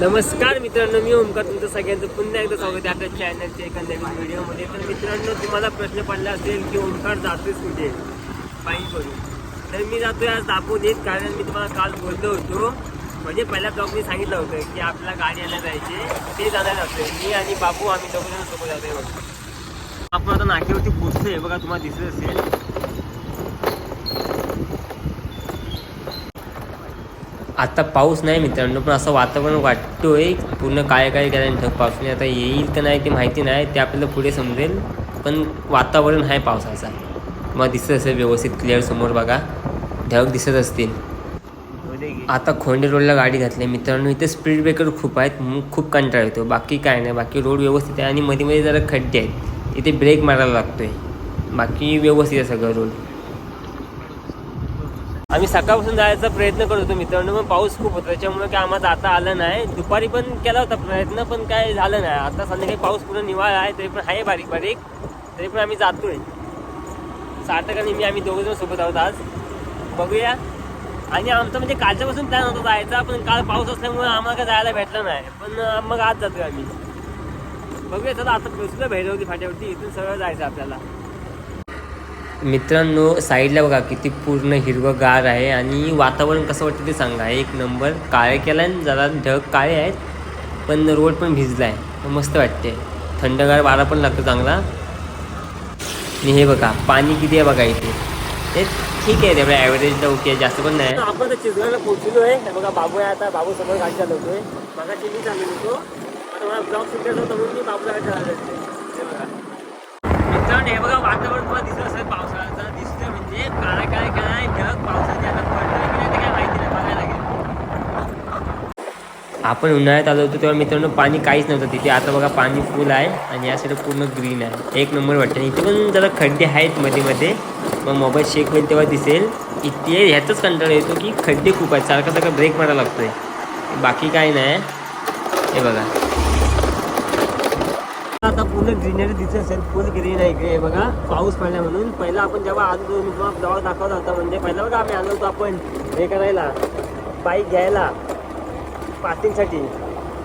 नमस्कार मित्रांनो मी ओमकार तुमचं सगळ्यांचं पुन्हा एकदा स्वागत आहे आपल्या चॅनलच्या एका नवीन व्हिडिओमध्ये. तर मित्रांनो तुम्हाला प्रश्न पडला असेल की ओमकार जातोच कुठे? पायी करून तर मी जातोय आज दापोलीत कारण मी तुम्हाला काल बोललो होतो. म्हणजे पहिल्या ब्लॉग मी सांगितलं होतं की आपल्याला गाडी आणायला जायचे ते जाणार जातोय मी आणि बापू आम्ही दोघं सोबत जातोय बघा. आपण आता नाक्यावरती पोचतोय बघा तुम्हाला दिसत असेल. आता पाऊस नाही मित्रांनो पण असं वातावरण वाटतोय पूर्ण काय काय केलं ढग पावसाने. आता येईल का नाही ते माहिती नाही ते आपल्याला पुढे समजेल पण वातावरण आहे पावसाचा. मग दिसत असेल व्यवस्थित क्लिअर समोर बघा. ढग दिसत असतील. आता खोंडे रोडला गाडी घातली. मित्रांनो इथे स्पीड ब्रेकर खूप आहेत मग खूप कंटाळा येतो. बाकी काय नाही बाकी रोड व्यवस्थित आहे आणि मध्ये मध्ये जरा खड्डे आहेत. इथे ब्रेक मारायला लागतोय. बाकी व्यवस्थित आहे सगळं रोड. आम्ही सकाळपासून जायचा प्रयत्न करत होतो मित्रांनो पण पाऊस खूप होता. त्याच्यामुळे काय आम्हाला जाता आलं नाही. दुपारी पण केला होता प्रयत्न पण काय झालं नाही. आता संध्याकाळी पाऊस पूर्ण निवाळा आहे तरी पण आहे बारीक बारीक. तरी पण आम्ही जातोय. सार्थक आणि मी आम्ही दोघं जण सोबत आहोत आज. बघूया. आणि आमचं म्हणजे कालच्यापासून प्लॅन होता जायचा पण काल पाऊस असल्यामुळे आम्हाला काय जायला भेटलं नाही. पण मग आज जातोय आम्ही. बघूया चला आता पोचलो भैरवली फाट्यावरती. इथून सगळं जायचं आपल्याला. मित्रांनो साईडला बघा किती पूर्ण हिरवं गार आहे आणि वातावरण कसं वाटतं ते सांगा. एक नंबर काळे केला आहे जरा ढग काळे आहेत पण रोड पण भिजला आहे मस्त वाटते थंडगार वारा पण लागतो चांगला. आणि हे बघा पाणी किती आहे बघा इथे. ते ठीक आहे तेवढ्या ॲव्हरेजला ओके जास्त पण नाही. आपण आता पोहोचलो आहे. बघा बाबू आहे आता बाबू समोर गाडी चालवतोय. बघा मी चालू होतो. आता मला ब्लॉग शूट करायचा म्हणून मी बाबूला गाडी चालवते हे बघा हे बघा वातावरण तुला दिसत असेल पावसाळ्याचं. दिसतं म्हणजे काय काय काय ढग पावसाचे आता पडतोय की नाही काय माहिती नाही बघायला लागेल. आपण उन्हाळ्यात आलो होतो तेव्हा मित्रांनो पाणी काहीच नव्हतं तिथे. आता बघा पाणी फुल आहे आणि या साईड पूर्ण ग्रीन आहे. एक नंबर वाटतं. इथे पण जरा खड्डे आहेत मध्ये मध्ये. मग मोबाईल शेक होईल तेव्हा दिसेल. इथे ह्याचाच कंटाळा येतो की खड्डे खूप आहेत. सारखा सारखा ब्रेक मारायला लागतोय. बाकी काही नाही. हे बघा. पूर्ण ग्रीनरी दिसत असेल फुल ग्रीन आहे इकडे. बघा पाऊस पडला म्हणून. पहिला आपण जेव्हा आलो मी तुम्हाला ब्लॉग दाखवला होता म्हणजे पहिला बघा आम्ही आलो होतो आपण हे करायला बाईक घ्यायला पार्किंगसाठी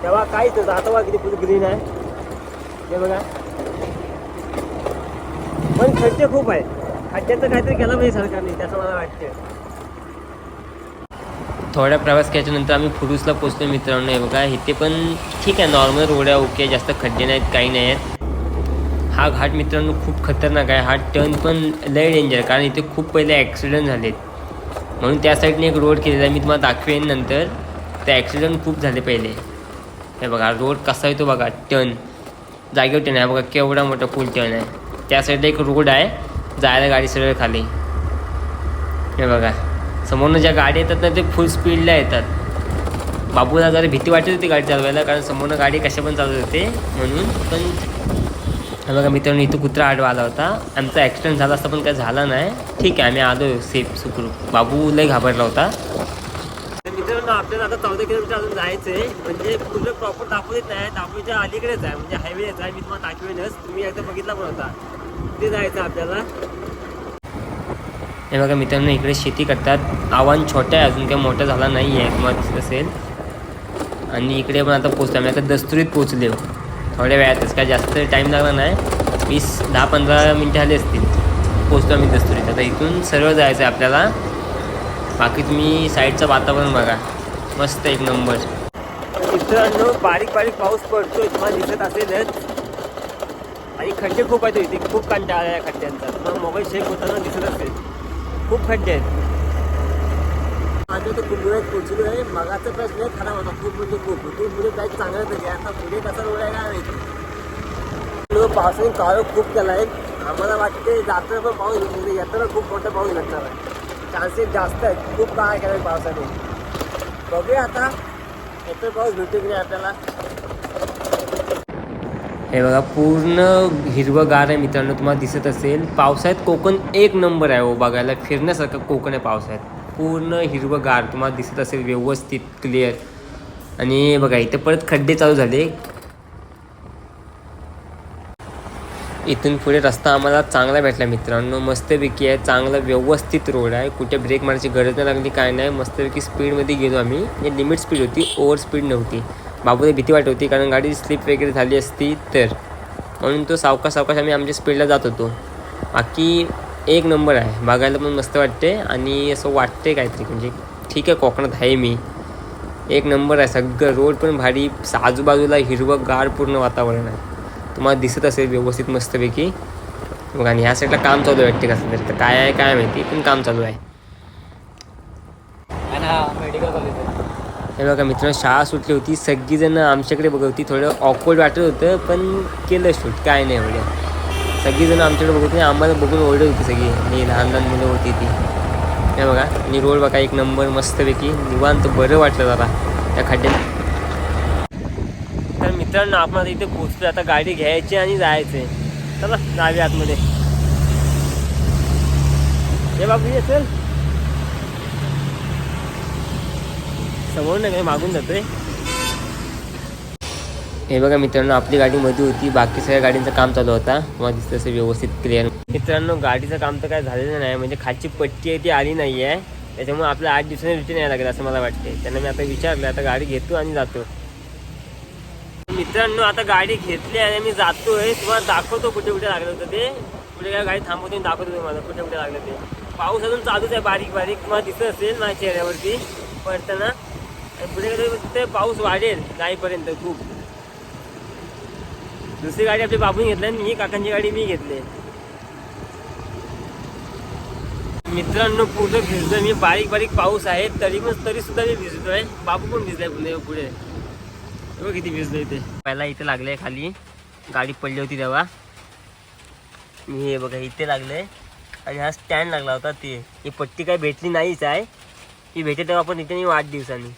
तेव्हा काहीच नव्हतं आता बघा किती फुल ग्रीन आहे. हे बघा. पण खड्डे खूप आहे खड्ड्याचं काहीतरी केलं पाहिजे सरकारने त्याचं मला वाटतं थोडा प्रवास केल्याच्यानंतर आम्ही फुडूसला पोचलो मित्रांनो. हे बघा इथे पण ठीक आहे नॉर्मल रोड आहे ओके जास्त खड्डे नाहीत काही नाही आहेत हा घाट मित्रांनो खूप खतरनाक आहे. हा टर्न पण लय डेंजर कारण इथे खूप पहिले ॲक्सिडेंट झालेत. म्हणून त्या साईडने एक रोड केलेला आहे. मी तुम्हाला दाखवेन नंतर. ते ॲक्सिडेंट खूप झाले पहिले. हे बघा रोड कसा येतो बघा टर्न जागेवर टर्न आहे. बघा केवढा मोठा फुल टर्न आहे. त्या साईडला एक रोड आहे. जायला गाडी सरळ खाली. हे बघा. समोरनं ज्या गाडी येतात ना ते फुल स्पीडला येतात. बाबूला जरा भीती वाटत होती गाडी चालवायला कारण समोरनं गाडी कशा पण चालवत होते म्हणून पण बघा मित्रांनो इथं कुत्रा आडवा आला होता. आमचा ॲक्सिडेंट झाला असता पण काही झाला नाही. ठीक आहे आम्ही आलो सेफ सुखरूप. बाबू लय घाबरला होता. मित्रांनो आपल्याला आता चौदा किलोमीटर अजून जायचं आहे. म्हणजे पूर्ण प्रॉपर दापोलीत नाही. दापोलीच्या अलीकडेच आहे. म्हणजे हायवेच आहे. मी तुम्हाला दाखवेनच तुम्ही एकदा बघितला पण होता. ते जायचं आपल्याला. हे बघा मित्रांनो इकडे शेती करतात. आव्हान छोटं आहे. अजून काही मोठं झाला नाही आहे किंवा असेल. आणि इकडे पण आता पोचलो आम्ही आता दस्तुरीत पोचले थोड्या वेळातच काय जास्त टाईम लागला नाही. वीस दहा पंधरा मिनटं झाली असतील. पोचतो आम्ही दस्तुरीत. आता इथून सरळ जायचं आहे आपल्याला. बाकी तुम्ही साईडचं वातावरण बघा. मस्त एक नंबर. मित्रांनो बारीक बारीक पाऊस पडतो तुम्हाला दिसत असेलच. आणि खड्डे खूप आहेत इथे. खूप कंटाळा आहे खड्ड्यांचा. तुम्हाला मोबाईल शेक होताना दिसत असेल. खूप खड्डे आहेत. आम्ही तर कुंभुऱ्यात पोहोचलो आहे. मगाचा प्रश्न लय खराब होता. खूप म्हणजे खूप. खूप म्हणजे पुढे काही चांगलं तरी आता पुढे कसा रोड आहे काय माहिती. पावसाने काळ खूप केला आहे. आम्हाला वाटते जाताना पण पाऊस म्हणजे येताना खूप मोठा पाऊस लागणार आहे. चान्सेस जास्त आहेत. खूप काळ केला पावसाने. बघूया आता. येतो पाऊस भेटतो की नाही आपल्याला? हे बघा पूर्ण हिरवंगार आहे मित्रांनो. तुम्हाला दिसत असेल. पावसाळ्यात कोकण एक नंबर आहे हो बघायला. फिरण्यासारखं कोकण आहे पावसाळ्यात. पूर्ण हिरवंगार तुम्हाला दिसत असेल व्यवस्थित क्लिअर आणि बघा इथे परत खड्डे चालू झाले. इथून पुढे रस्ता आम्हाला चांगला भेटला मित्रांनो. मस्तपैकी आहे चांगला व्यवस्थित रोड आहे. कुठे ब्रेक मारायची गरज नाही लागली काय नाही. मस्तपैकी स्पीडमध्ये गेलो आम्ही. म्हणजे लिमिट स्पीड होती ओव्हर स्पीड नव्हती. बाबूला भीती वाटत होती कारण गाडी स्लिप वगैरे झाली असती तर. म्हणून तो सावकाश सावकाश आम्ही आमच्या स्पीडला जात होतो. बाकी एक नंबर आहे. बघायला पण मस्त वाटते आणि असं वाटते काहीतरी. म्हणजे ठीक आहे कोकणात आहे मी. एक नंबर आहे. सगळं रोड पण भारी आजूबाजूला हिरवं गार पूर्ण वातावरण आहे. तुम्हाला दिसत असेल व्यवस्थित मस्तपैकी. बघा आणि ह्या साईडला काम चालू आहे वाटते कसं तरी. तर काय आहे काय माहिती पण काम चालू आहे. हा मेडिकल कॉलेज आहे. बघा मित्रांनो शाळा सुटली होती. सगळीजणं आमच्याकडे बघत होती. थोडं ऑकवर्ड वाटत होतं पण केलं शूट काय नाही एवढं. सगळीजणं आमच्याकडे बघत नाही आम्हाला बघून ओरडत होती सगळी. आणि लहान लहान मुलं होती ती. हे बघा आणि रोड बघा एक नंबर मस्तपैकी. निवांत बरं वाटलं जरा त्या खड्ड्यात. तर मित्रांनो आपण आता इथे पोचतो आता गाडी घ्यायची आणि जायचं आहे चला जावे आतमध्ये. हे बाबू ये चल. समोर नाही काही मागून जातोय. हे बघा मित्रांनो आपली गाडी मध्ये होती. बाकी सगळ्या गाडींचं काम चालू होता. मला दिसतं असं व्यवस्थित क्लिअर मित्रांनो गाडीचं काम तर काय झालेलं नाही. म्हणजे खालची पट्टी आहे ती आली नाही आहे त्याच्यामुळे आपल्या आठ दिवसांनी रिटर्न यायला लागेल असं मला वाटते त्यांना मी आता विचारलं आता गाडी घेतो आणि जातो. मित्रांनो आता गाडी घेतली आणि मी जातोय. तुम्हाला दाखवतो कुठे कुठे लागलं होतं ते. कुठे काय गाडी थांबवतो दाखवतो तुम्हाला कुठे कुठे लागलं ते. पाऊस अजून चालूच आहे बारीक बारीक. तुम्हाला दिसत असेल माझ्या चेहऱ्यावरती. पडताना. आणि पुढे ते पाऊस वाढेल जाईपर्यंत खूप. दुसरी गाडी आपली बाबून घेतली आणि ही काकांची गाडी मी घेतली. मित्रांनो पूर्ण भिजतोय मी. बारीक बारीक पाऊस आहे. तरी पण तरी सुद्धा मी भिजतोय. बाबू पण भिजलाय पुढे पुढे. बघ किती भिजलोय ते पहिला इथे लागलंय खाली. गाडी पडली होती तेव्हा. मी हे बघा इथे लागलंय. आणि हा स्टँड लागला होता ते. ही पट्टी काय भेटली नाहीच आहे. ही भेटेल तेव्हा आपण इथे आठ दिवसांनी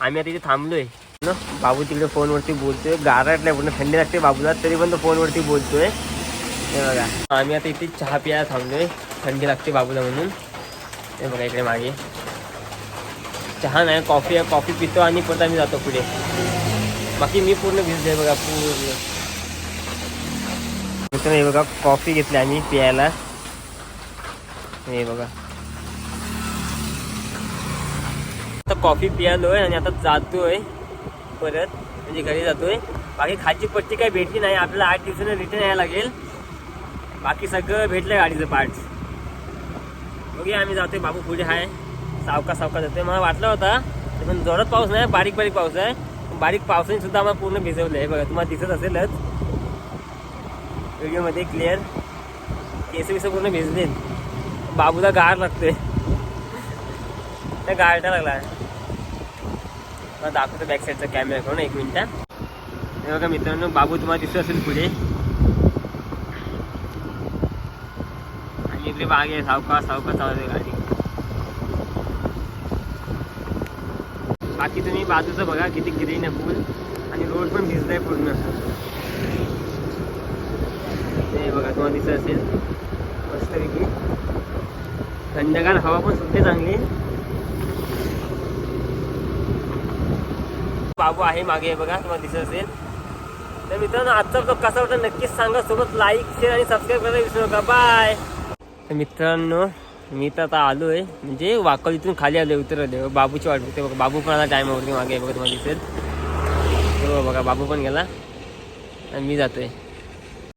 आम्ही आता इथे थांबलोय. ना? बाबू तिकडे फोनवरती बोलतोय. गारट नाही पूर्ण थंडी लागते बाबूला तरी पण तो फोनवरती बोलतोय. हे बघा. आम्ही आता इथे चहा प्यायला थांबलोय. थंडी लागते बाबूला म्हणून. हे बघा इकडे मागे. चहा नाही कॉफी आहे कॉफी पितो आणि परत आम्ही जातो पुढे. बाकी मी पूर्ण भिजलोय बघा पूर्ण. हे बघा कॉफी घेतली आम्ही प्यायला. हे बघा. आता कॉफी पियालोय आणि आता जातोय. परत म्हणजे घरी जातोय. बाकी खालची पट्टी काही भेटली नाही. आपल्याला आठ दिवसानं रिटर्न यायला लागेल. बाकी सगळं भेटलं गाडीचं पार्ट्स बघूया आम्ही जातोय. बाबू पुढे आहे सावका सावका जातोय. मला वाटलं होता पण जोरात पाऊस नाही. बारीक बारीक पाऊस आहे. बारीक पावसाने सुद्धा आम्हाला पूर्ण भिजवलं आहे बघा तुम्हाला दिसत असेलच. व्हिडिओमध्ये क्लिअर केस बिस पूर्ण भिजले बाबूला गार लागतोय. त्या गारटा लागला. आहे मला दाखवतो बॅक साईडचा कॅमेरा करून एक मिनिटा. हे बघा मित्रांनो बाबू तुम्हाला दिसत असेल पुढे. आणि इकडे बाग आहे सावका सावका चालू गाडी. बाकी तुम्ही बाजूचं बघा किती ग्रीन आहे फुल आणि रोड पण भिजलाय पूर्ण. ते बघा तुम्हाला दिसत असेल. मस्तपैकी. थंडगार हवा पण सुद्धा चांगली. बाबू आहे मागे बघा तुम्हाला दिसत असेल. तर मित्रांनो आजचा ब्लॉग कसा वाटला नक्कीच सांगा. सोबत लाईक शेअर आणि सबस्क्राईब करायला विसरू नका. बाय तर मित्रांनो मी तर आता आलो आहे म्हणजे वाकलीतून खाली आलो उतरले बाबूची वाट बघते. बघा बाबू पण आता टायमावरती मागे बघा तुम्हाला दिसेल. बघा बाबू पण गेला. आणि मी जातोय.